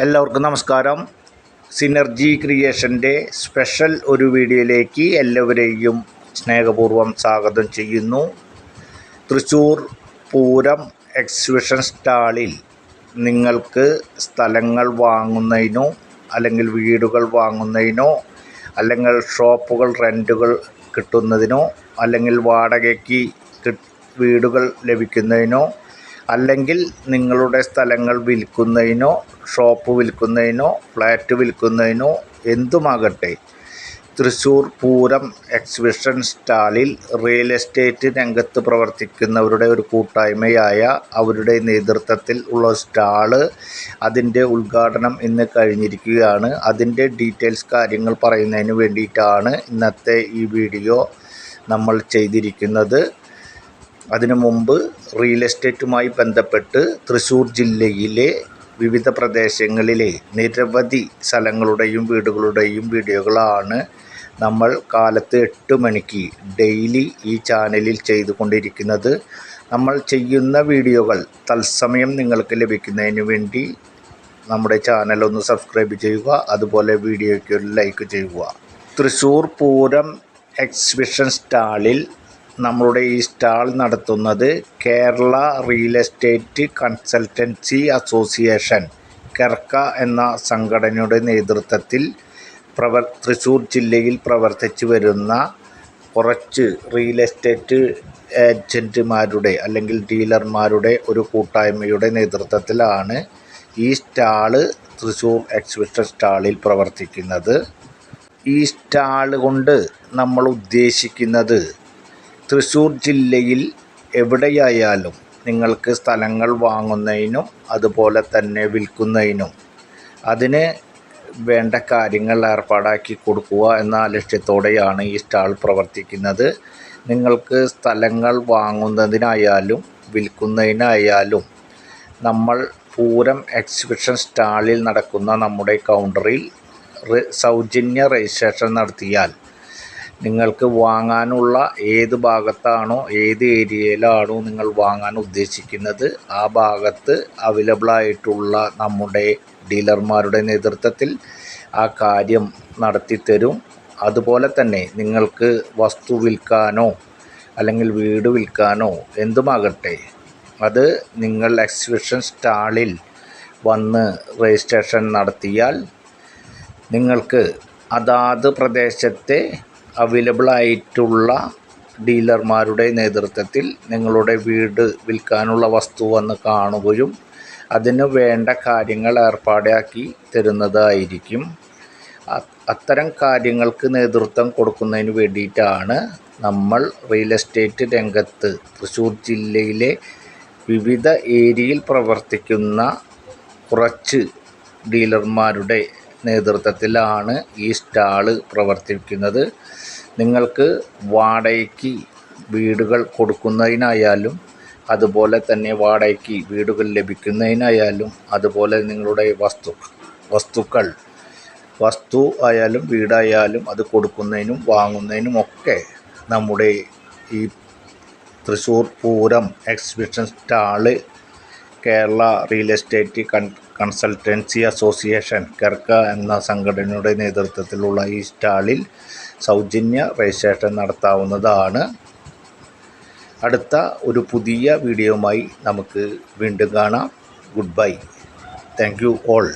എല്ലാവർക്കും നമസ്കാരം. Synergy ക്രിയേഷന്റെ special ഒരു വീഡിയോയിലേക്ക് എല്ലാവരെയും സ്നേഹപൂർവം സ്വാഗതം ചെയ്യുന്നു. തൃശ്ശൂർ പൂരം എക്സിബിഷൻ സ്റ്റാളിൽ നിങ്ങൾക്ക് സ്ഥലങ്ങൾ വാങ്ങുന്നതിനോ അല്ലെങ്കിൽ വീടുകൾ വാങ്ങുന്നതിനോ അല്ലെങ്കിൽ ഷോപ്പുകൾ റെന്റുകൾ കിട്ടുന്നതിനോ അല്ലെങ്കിൽ വാടകയ്ക്ക് വീടുകൾ ലഭിക്കുന്നതിനോ അല്ലെങ്കിൽ നിങ്ങളുടെ സ്ഥലങ്ങൾ വിൽക്കുന്നതിനോ ഷോപ്പ് വിൽക്കുന്നതിനോ ഫ്ലാറ്റ് വിൽക്കുന്നതിനോ എന്തുമാകട്ടെ തൃശ്ശൂർ പൂരം എക്സിബിഷൻ സ്റ്റാളിൽ റിയൽ എസ്റ്റേറ്റ് രംഗത്ത് പ്രവർത്തിക്കുന്നവരുടെ ഒരു കൂട്ടായ്മയായ അവരുടെ നേതൃത്വത്തിൽ ഉള്ള സ്റ്റാൾ അതിന്റെ ഉദ്ഘാടനം ഇന്ന് കഴിഞ്ഞിരിക്കുകയാണ്. അതിന്റെ ഡീറ്റെയിൽസ് കാര്യങ്ങൾ പറയുന്നതിന് വേണ്ടിയിട്ടാണ് ഇന്നത്തെ ഈ വീഡിയോ നമ്മൾ ചെയ്തിരിക്കുന്നത്. അതിനു മുമ്പ് റിയൽ എസ്റ്റേറ്റുമായി ബന്ധപ്പെട്ട് തൃശ്ശൂർ ജില്ലയിലെ വിവിധ പ്രദേശങ്ങളിലെ നിരവധി സ്ഥലങ്ങളുടെയും വീടുകളുടെയും വീഡിയോകളാണ് നമ്മൾ കാലത്ത് എട്ട് മണിക്ക് ഡെയിലി ഈ ചാനലിൽ ചെയ്തുകൊണ്ടിരിക്കുന്നത്. നമ്മൾ ചെയ്യുന്ന വീഡിയോകൾ തത്സമയം നിങ്ങൾക്ക് ലഭിക്കുന്നതിന് വേണ്ടി നമ്മുടെ ചാനൽ ഒന്ന് സബ്സ്ക്രൈബ് ചെയ്യുക അതുപോലെ വീഡിയോയ്ക്ക് ഒരു ലൈക്ക് ചെയ്യുക. തൃശ്ശൂർ പൂരം എക്സിബിഷൻ സ്റ്റാളിൽ നമ്മളുടെ ഈ സ്റ്റാൾ നടത്തുന്നത് Kerala real estate consultancy association KERCA എന്ന സംഘടനയുടെ നേതൃത്വത്തിൽ പ്രവർ തൃശ്ശൂർ ജില്ലയിൽ പ്രവർത്തിച്ചു വരുന്ന കുറച്ച് റിയൽ എസ്റ്റേറ്റ് ഏജന്റുമാരുടെ അല്ലെങ്കിൽ ഡീലർമാരുടെ ഒരു കൂട്ടായ്മയുടെ നേതൃത്വത്തിലാണ് ഈ സ്റ്റാൾ തൃശ്ശൂർ എക്സിബിഷൻ സ്റ്റാളിൽ പ്രവർത്തിക്കുന്നത്. ഈ സ്റ്റാൾ കൊണ്ട് നമ്മൾ ഉദ്ദേശിക്കുന്നത് തൃശ്ശൂർ ജില്ലയിൽ എവിടെയായാലും നിങ്ങൾക്ക് സ്ഥലങ്ങൾ വാങ്ങുന്നതിനും അതുപോലെ തന്നെ വിൽക്കുന്നതിനും അതിന് വേണ്ട കാര്യങ്ങൾ ഏർപ്പാടാക്കി കൊടുക്കുക എന്ന ലക്ഷ്യത്തോടെയാണ് ഈ സ്റ്റാൾ പ്രവർത്തിക്കുന്നത്. നിങ്ങൾക്ക് സ്ഥലങ്ങൾ വാങ്ങുന്നതിനായാലും വിൽക്കുന്നതിനായാലും നമ്മൾ പൂരം എക്സിബിഷൻ സ്റ്റാളിൽ നടക്കുന്ന നമ്മുടെ കൗണ്ടറിൽ സൗജന്യ രജിസ്ട്രേഷൻ നടത്തിയാൽ നിങ്ങൾക്ക് വാങ്ങാനുള്ള ഏത് ഭാഗത്താണോ ഏത് ഏരിയയിലാണോ നിങ്ങൾ വാങ്ങാൻ ഉദ്ദേശിക്കുന്നത് ആ ഭാഗത്ത് അവൈലബിൾ ആയിട്ടുള്ള നമ്മുടെ ഡീലർമാരുടെ നേതൃത്വത്തിൽ ആ കാര്യം നടത്തിത്തരും അതുപോലെ തന്നെ നിങ്ങൾക്ക് വസ്തു വിൽക്കാനോ അല്ലെങ്കിൽ വീട് വിൽക്കാനോ എന്തുമാകട്ടെ അത് നിങ്ങൾ എക്സിബിഷൻ സ്റ്റാളിൽ വന്ന് രജിസ്ട്രേഷൻ നടത്തിയാൽ നിങ്ങൾക്ക് അതാത് പ്രദേശത്തെ അവൈലബിൾ ആയിട്ടുള്ള ഡീലർമാരുടെ നേതൃത്വത്തിൽ നിങ്ങളുടെ വീട് വിൽക്കാനുള്ള വസ്തു വന്ന് കാണുകയും അതിന് വേണ്ട കാര്യങ്ങൾ ഏർപ്പാടാക്കി തരുന്നതായിരിക്കും. അത്തരം കാര്യങ്ങൾക്ക് നേതൃത്വം കൊടുക്കുന്നതിന് വേണ്ടിയിട്ടാണ് നമ്മൾ റിയൽ എസ്റ്റേറ്റ് രംഗത്ത് തൃശ്ശൂർ ജില്ലയിലെ വിവിധ ഏരിയയിൽ പ്രവർത്തിക്കുന്ന കുറച്ച് ഡീലർമാരുടെ നേതൃത്വത്തിലാണ് ഈ സ്റ്റാൾ പ്രവർത്തിക്കുന്നത്. നിങ്ങൾക്ക് വാടകയ്ക്ക് വീടുകൾ കൊടുക്കുന്നതിനായാലും അതുപോലെ തന്നെ വാടകയ്ക്ക് വീടുകൾ ലഭിക്കുന്നതിനായാലും അതുപോലെ നിങ്ങളുടെ വസ്തു വസ്തുക്കൾ വസ്തു ആയാലും വീടായാലും അത് കൊടുക്കുന്നതിനും വാങ്ങുന്നതിനും ഒക്കെ നമ്മുടെ ഈ Thrissur Pooram exhibition stall Kerala real estate con consultancy association KERCA എന്ന സംഘടനയുടെ നേതൃത്വത്തിലുള്ള ഈ സ്റ്റാളിൽ സൗജന്യ രജിസ്ട്രേഷൻ നടത്താവുന്നതാണ്. അടുത്ത ഒരു പുതിയ വീഡിയോയുമായി നമുക്ക് വീണ്ടും കാണാം. Good bye thank you all